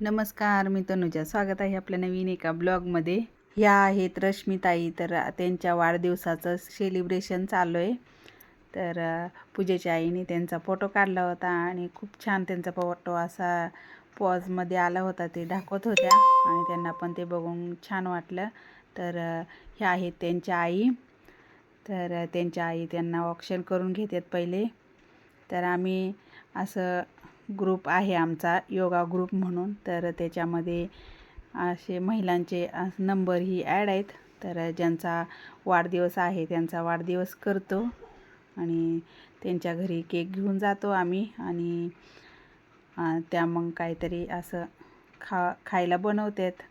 नमस्कार मी तनुजा. स्वागत आहे आपल्या नवीन एका ब्लॉगमध्ये. ह्या आहेत रश्मिताई तर त्यांच्या वाढदिवसाचं सेलिब्रेशन चालू आहे. तर पूजेच्या आईने त्यांचा फोटो काढला होता आणि खूप छान त्यांचा फोटो असा पॉजमध्ये आला होता ते दाखवत होत्या. आणि त्यांना पण ते बघून छान वाटलं. तर ह्या आहेत त्यांच्या आई. तर त्यांच्या आई त्यांना ऑक्शन करून घेतात पहिले. तर आम्ही असं ग्रुप आहे आमचा योगा ग्रुप म्हणून. तर त्याच्यामध्ये असे महिलांचे नंबर ही ॲड आहेत. तर ज्यांचा वाढदिवस आहे त्यांचा वाढदिवस करतो. आणि त्यांच्या घरी केक घेऊन जातो आम्ही. आणि त्या मग काहीतरी असं खा खायला बनवतात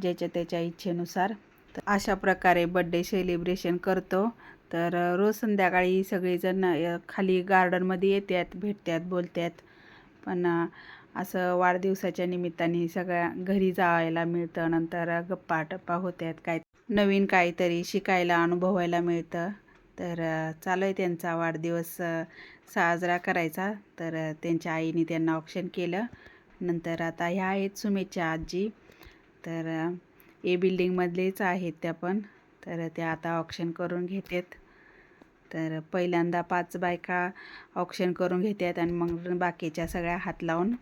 ज्याच्या त्याच्या इच्छेनुसार. तर अशा प्रकारे बड्डे सेलिब्रेशन करतो. तर रोज संध्याकाळी सगळेजण खाली गार्डनमध्ये येतात भेटतात बोलतात. पण असं वाढदिवसाच्या निमित्ताने सगळ्या घरी जायला मिळतं. नंतर गप्पा टप्पा होत्यात. काय नवीन काहीतरी शिकायला अनुभवायला मिळतं. तर चालू आहे त्यांचा वाढदिवस साजरा करायचा. तर त्यांच्या आईने त्यांना ऑप्शन केलं. नंतर आता ह्या आहेत सुमेच्या आजी. तर ए बिल्डिंगमधलेच आहेत त्या पण. तर त्या आता ऑप्शन करून घेतात. तर पहिल्यांदा पाच बायका ऑप्शन करून घेतात आणि मग बाकीच्या सगळ्या हात लावून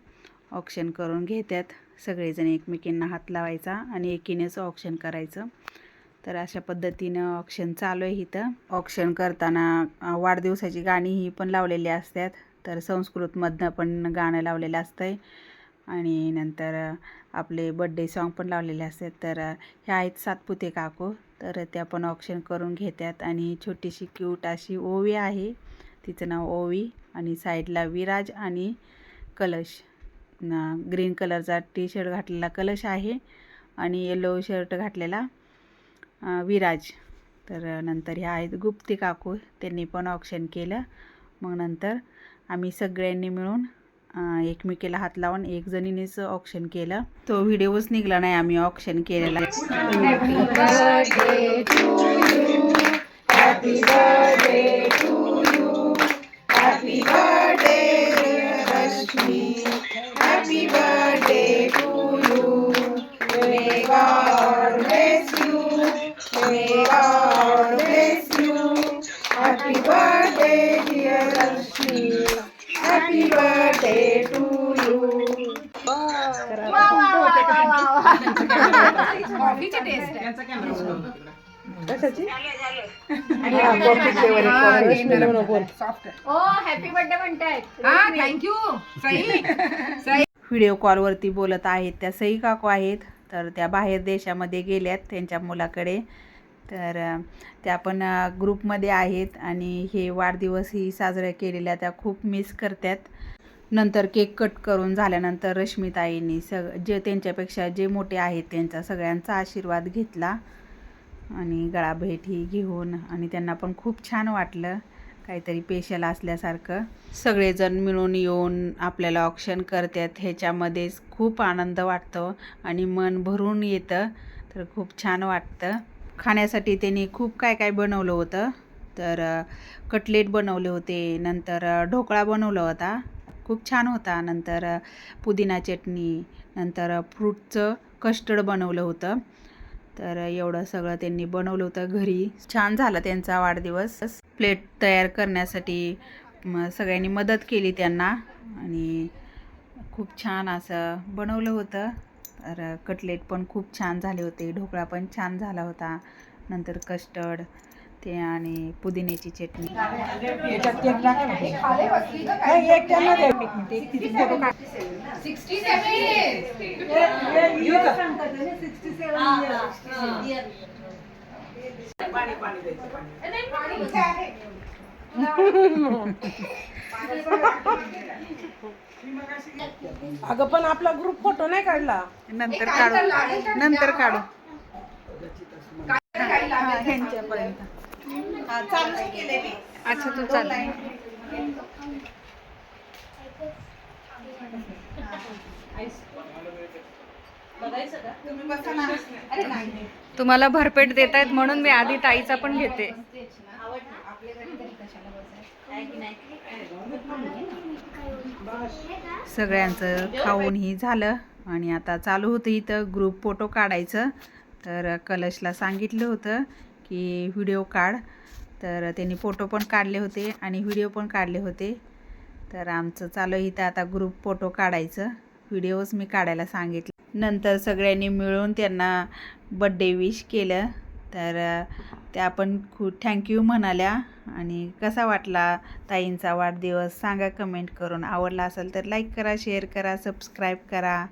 ऑप्शन करून घेतात सगळेजण एकमेकींना हात लावायचा आणि एकीनेच ऑप्शन करायचं. तर अशा पद्धतीनं ऑप्शन चालू आहे इथं. ऑप्शन करताना वाढदिवसाची गाणी ही पण लावलेली असतात तर संस्कृतमधनं पण गाणं लावलेलं असतं आहे आणि नंतर आपले बड्डे सॉन्ग पण लावलेले असतात तर ह्या आहेत सातपुते काकू. तर त्या पण ऑप्शन करून घेतात आणि छोटीशी क्यूट अशी ओवी आहे. तिचं नाव ओवी आणि साईडला विराज आणि कलश. ग्रीन कलरचा टी शर्ट घातलेला कलश आहे आणि येलो शर्ट घातलेला विराज. तर नंतर ह्या आहेत गुप्ती काकू. त्यांनी पण ऑप्शन केलं. मग नंतर आम्ही सगळ्यांनी मिळून एकमेकीला हात लावून एक जणीनेच ऑप्शन केलं. तो व्हिडिओच निघला नाही आम्ही ऑप्शन केलेला ओ हॅपी बर्थडे म्हणतायत हा thank you Sai. Sai. Video कॉलवरती बोलत आहेत त्या सई काकू आहेत. तर त्या बाहेर देशामध्ये गेल्यात त्यांच्या मुलाकडे. तर त्या पण ग्रुपमध्ये आहेत आणि हे वाढदिवसही साजरे साजरा केलेल्या त्या खूप मिस करतात. नंतर केक कट करून झाल्यानंतर रश्मिताईंनी सग जे त्यांच्यापेक्षा जे मोठे आहेत त्यांचा सगळ्यांचा आशीर्वाद घेतला आणि गळाभेट ही घेऊन आणि त्यांना पण खूप छान वाटलं काहीतरी पेशल असल्यासारखं. सगळेजण मिळून येऊन आपल्याला ऑप्शन करतात ह्याच्यामध्येच खूप आनंद वाटतो आणि मन भरून येतं तर खूप छान वाटतं. खाण्यासाठी त्यांनी खूप काय काय बनवलं होतं. तर कटलेट बनवले होते नंतर ढोकळा बनवला होता. खूप छान होता. नंतर पुदिना चटणी नंतर फ्रूटचं कस्टर्ड बनवलं होतं. तर एवढं सगळं त्यांनी बनवलं होतं घरी. छान झाला त्यांचा वाढदिवस. प्लेट तयार करण्यासाठी सगळ्यांनी मदत केली त्यांना. आणि खूप छान असं बनवलं होतं. तर कटलेट पण खूप छान झाले होते. ढोकळा पण छान झाला होता. नंतर कस्टर्ड ते आणि पुदिन्याची चटणी. अगं पण आपला ग्रुप फोटो नाही काढला. नंतर काढू. नंतर काढू. हा, ह्यांच्यापर्यंत अच्छा तू चाल. तुम्हाला भरपेट देत आहेत म्हणून मी आधी ताईचा पण घेते. सगळ्यांचं खाऊन ही झालं आणि आता चालू होतं इथं ग्रुप फोटो काढायचं. तर कलशला सांगितलं होतं की व्हिडिओ काढ. तर त्यांनी फोटो पण काढले होते आणि व्हिडिओ पण काढले होते. तर आमचं चालू इथं आता ग्रुप फोटो काढायचं. व्हिडिओज मी काढायला सांगितले. नंतर सगळ्यांनी मिळून त्यांना बड्डे विश केलं. तर त्या पण खूप थँक्यू म्हणाल्या. आणि कसा वाटला ताईंचा वाढदिवस? सांगा कमेंट करून. आवडला असेल तर लाईक करा शेअर करा सबस्क्राईब करा.